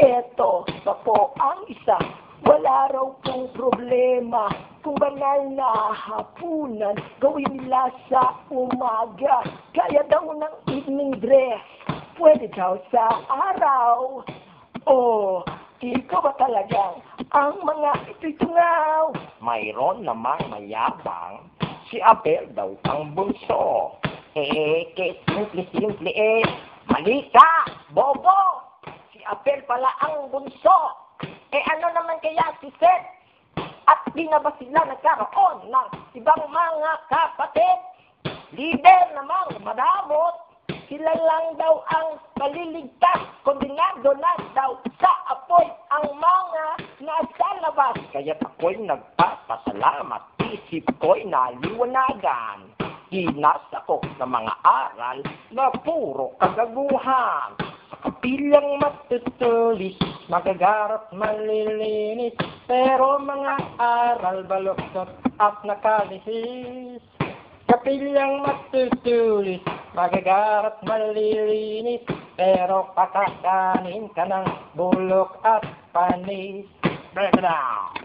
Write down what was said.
Eto pa po ang isa, wala raw pong problema kung banal na hapunan gawin nila sa umaga. Kaya daw ng evening dress, pwede daw sa araw. Oh, ikaw ba talagang ang mga ititungaw? Mayroon namang mayabang, si Abel daw ang bunso. Eh, kay simple-simple eh, mali ka, bobo! Si Abel pala ang bunso. Eh ano naman kaya si Seth? At di na ba sila nagkaroon ng ibang mga kapatid? Leader namang madamot, sila lang daw ang maliligtas, kondinado na daw sa apoy ang mga nasa labas. Kaya ako'y nagpapasalamat, isip ko'y naliwanagan. Hinas ako sa mga aral na puro kagaguhan. Sa kapilang matutulis, magagarap malilinis, pero mga aral baluktot at nakalihis. Kapilyang matutulis, magagarap malilinis, pero pakakanin ka ng bulok at panis. Break it down.